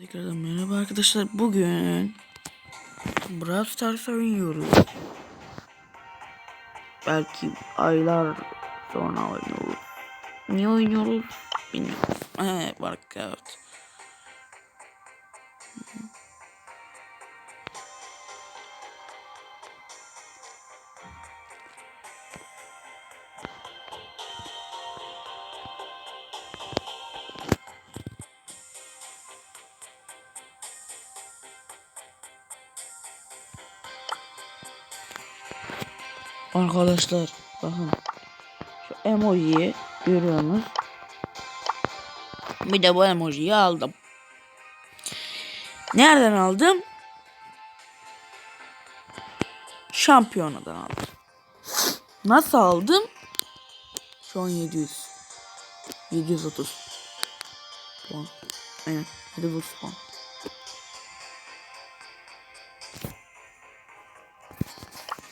Tekrardan merhaba arkadaşlar. Bugün Brawl Stars oynuyoruz. Belki aylar sonra oynuyoruz. Niye oynuyoruz? Bilmiyorum. He, bak. Arkadaşlar bakın. Şu emojiyi görüyorsunuz. Bir de bu emojiyi aldım. Nereden aldım? Şampiyonadan aldım. Nasıl aldım? Şu an 700. 730 puan. Aynen. 730 puan.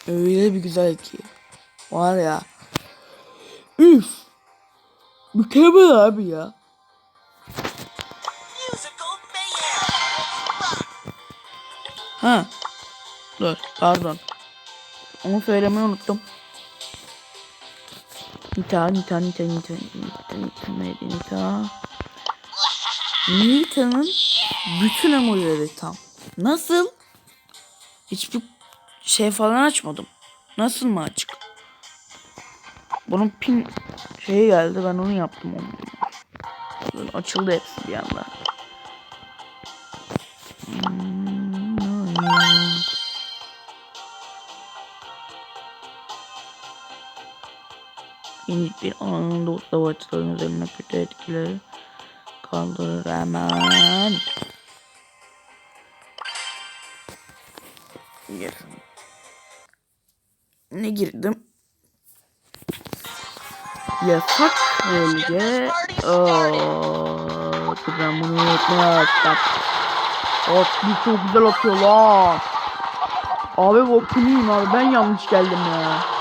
Öyle bir güzel ki. Var ya. Üf. Mükemmel abi ya. Ha. Dur pardon. Onu söylemeyi unuttum. Nita, Nita, Nita, Nita, Nita, Nita, neydi Nita? Nita'nın bütün emojileri tam. Nasıl? Hiçbir şey falan açmadım. Nasıl mı açık? Bunun pin şeyi geldi ben onu yaptım onu. Açıldı hepsi bir anda. Minik bir anında savaşçıların üzerine kötü etkileri kaldırır hemen. Yes. Ne girdim? Yasak bölge. Aa, ben bunu unutmaya açtım. Atlı çok güzel atıyor lan. Abi bokunuyum abi ben yanlış geldim ya.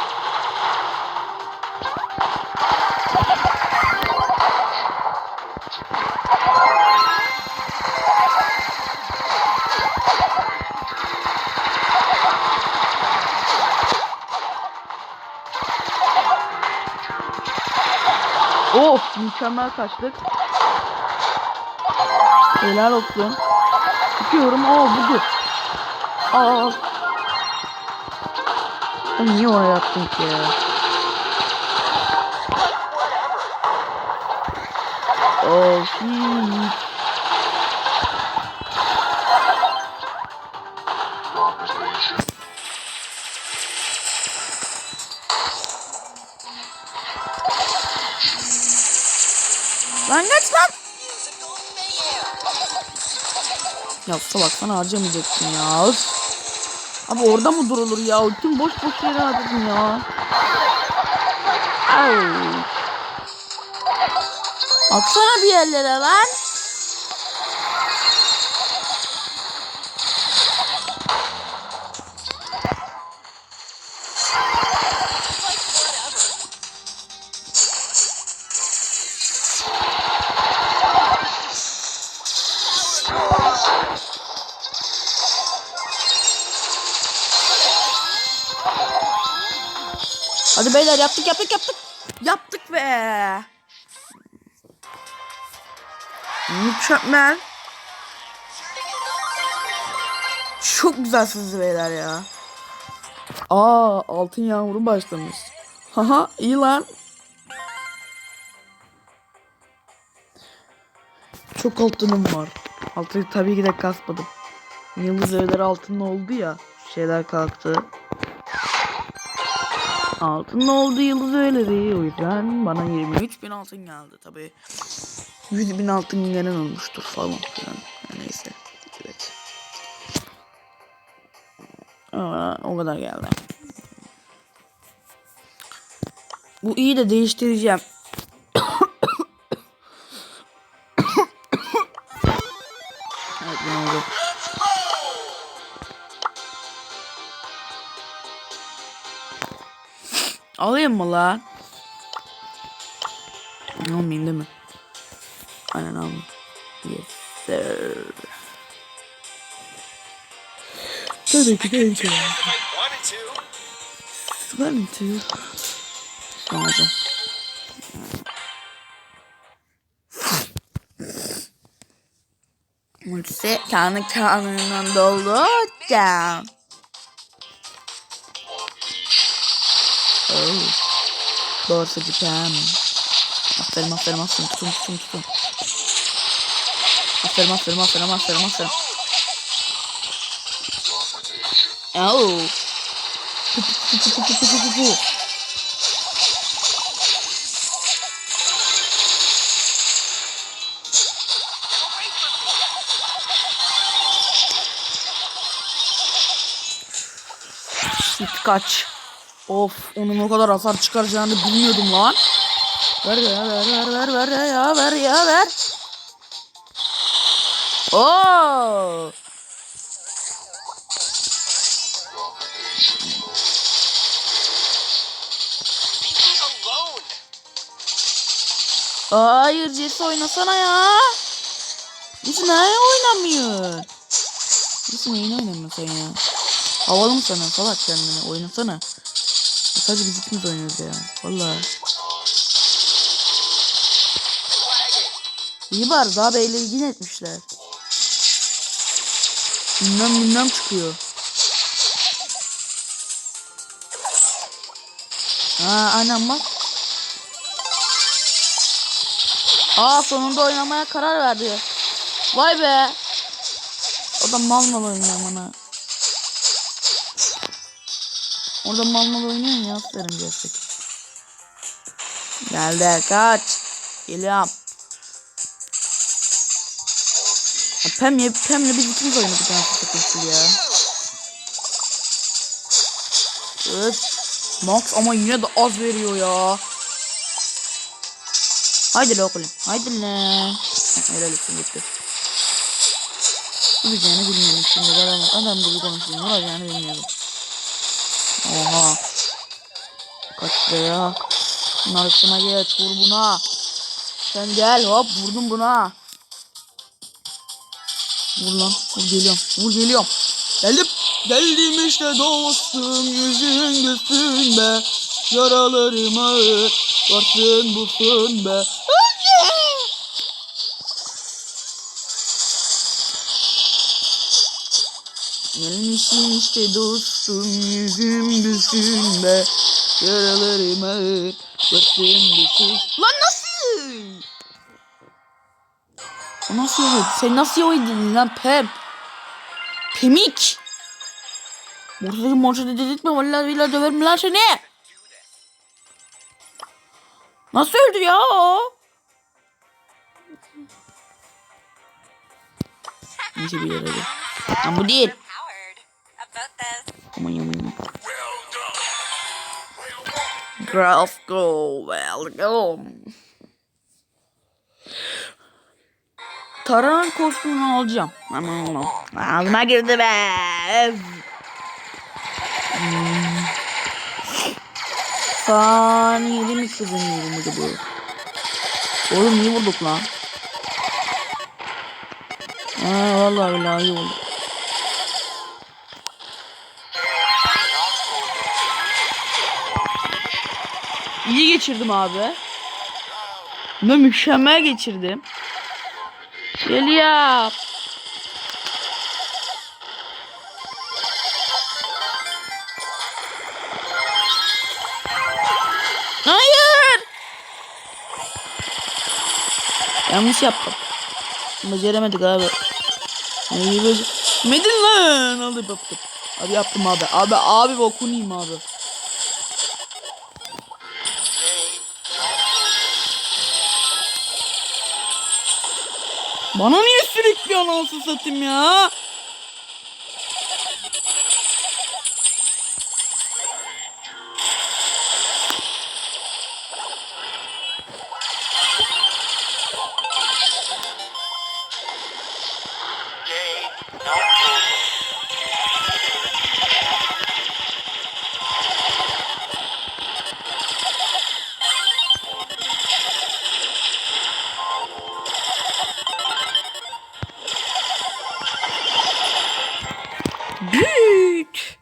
Mükemmel kaçtık. Helal olsun. Tutuyorum. Aa vurdu. Aa. Ben niye oraya attın ki ya? Hiç. Lan kaç lan. Ya salak sana harcamayacaktın ya. Abi orada mı durulur ya? Tüm boş boş yere harcadın ya. Au. Atsana bir yerlere lan. Beyler yaptık yaptık yaptık. Yaptık be. Mükemmel. Çok güzelsiniz beyler ya. Aa altın yağmuru başlamış. Haha iyi lan. Çok altınım var. Altını tabii ki de kasmadım. Yıldız evleri altın oldu ya. Şeyler kalktı. Altın oldu yıldız öyledir. O yüzden bana 23 bin altın geldi tabi. 100 bin altın gelen olmuştur falan filan. Yani neyse. Evet. Aa, o kadar geldi. Bu iyi de değiştireceğim. Alayım mı lan? Almayayım değil mi? Aynen almayayım. Yes sir. Tabii ki de en kolay. One and two. Kanından dolu. Down. Oi. Borsa de piano. Afirma, afirma, afirma, afirma, afirma. Afirma, afirma, afirma, afirma, afirma. Oh. Kaç. Of onun o kadar hasar çıkaracağını bilmiyordum lan. Ver ya ver ver ver ver ya ver ya ver. Oo. Hayır Jesse oynasana ya. Jesse ne oynamıyor? Jesse neyini oynamıyorsun ya? Havalı mı sana salak kendine oynasana. Sadece biz ikimiz oynuyoruz ya. Vallahi. İyi bari daha beyle ilgin etmişler. Bilmem bilmem çıkıyor. Aa anam bak. Aa sonunda oynamaya karar verdi. Vay be. O da mal mal oynuyor bana. Orada mal mal oynuyor ya aferin gerçek. Geldi kaç. Geliyorum. Ya Pem'le Pem'le biz ikimiz oynadık anasını satayım ya. Öf. Max ama yine de az veriyor ya. Haydi lan oğlum. Haydi lan. Helal olsun gitti. Diyeceğini bilmiyorum şimdi. Adam, gibi konuşuyor. Ne olacağını bilmiyorum. Oha. Kaç. Bunun arkasına geç. Vur buna. Sen gel hop vurdum buna. Vur lan. Vur geliyorum. Vur geliyorum. Geldim. Geldim işte dostum yüzün gülsün be. Yaralarım ağır. Varsın bulsun be. Anne! Gelmişim işte dostum yüzüm be. Yaralarım ağır. Varsın bulsun. Lan nasıl? Nasıl yoğurt? Sen nasıl yoğurdun lan Pem? Pemik. Mortadaki mortada dedirtme vallahi billahi döverim lan seni. Nasıl öldü ya o? Neyse bir yere Ama bu değil. Aman. Graph go go. Taran kostümünü alacağım. Aman Ağzıma girdi be. Hmm. Saniyeli mi kazanıyorum acaba? Oğlum niye vurduk lan? Ha vallahi billahi iyi oldu. İyi geçirdim abi. Ve mükemmel geçirdim. Geliyor. Hayır. Yanlış yaptım. Beceremedik abi. İyi beceremedin lan. Aldı yaptım. Abi yaptım abi. Abi abi bokunu yiyeyim abi. Bana niye sürekli anonsu satayım ya? Yük.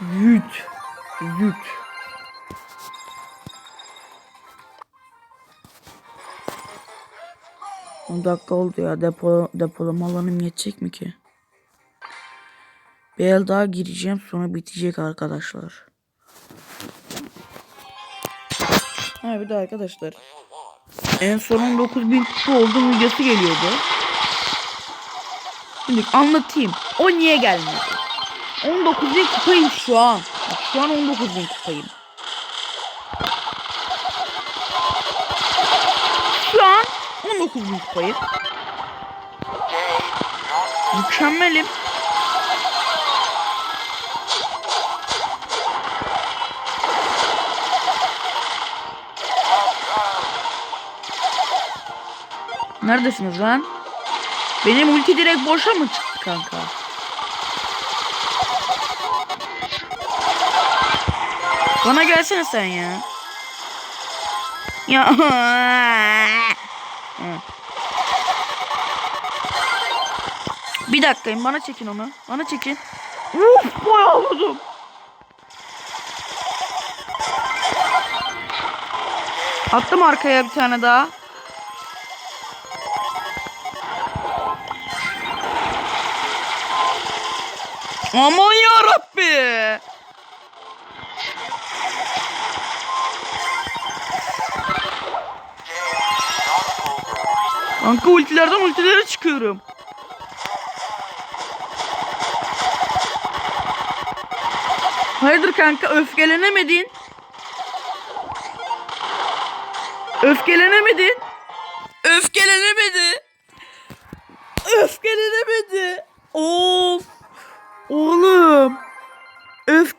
Yük. Yük. On dakika oldu ya. Depo, depolama alanım yetecek mi ki? Bir el daha gireceğim sonra bitecek arkadaşlar. Ha bir de arkadaşlar. En son 19.000 kutu olduğum videosu geliyordu. Şimdi anlatayım. O niye gelmedi? 19.000 kupayım şu an. Şu an 19.000 kupayım. Şu an 19.000 kupayım. Mükemmelim. Neredesiniz lan? Benim ulti direkt boşa mı çıktı kanka? Bana gelsene sen ya. Ya. Bir dakikayım bana çekin onu. Bana çekin. Uf bayağı vurdum. Attım arkaya bir tane daha. Aman ya Rabbi. Kanka ultilerden ultilere çıkıyorum. Hayırdır kanka öfkelenemedin? Öfkelenemedin?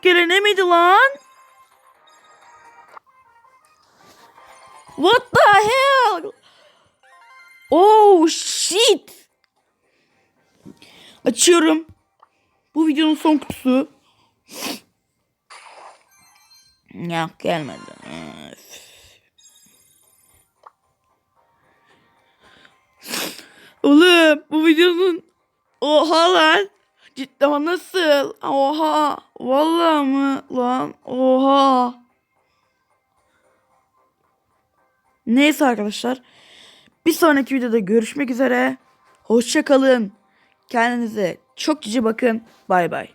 Öfkelenemedi lan. What the hell? Oh shit. Açıyorum. Bu videonun son kutusu. Ya gelmedi. Oğlum bu videonun oha lan. Cidden nasıl? Oha. Vallahi mı lan? Oha. Neyse arkadaşlar. Bir sonraki videoda görüşmek üzere. Hoşça kalın. Kendinize çok cici bakın. Bay bay.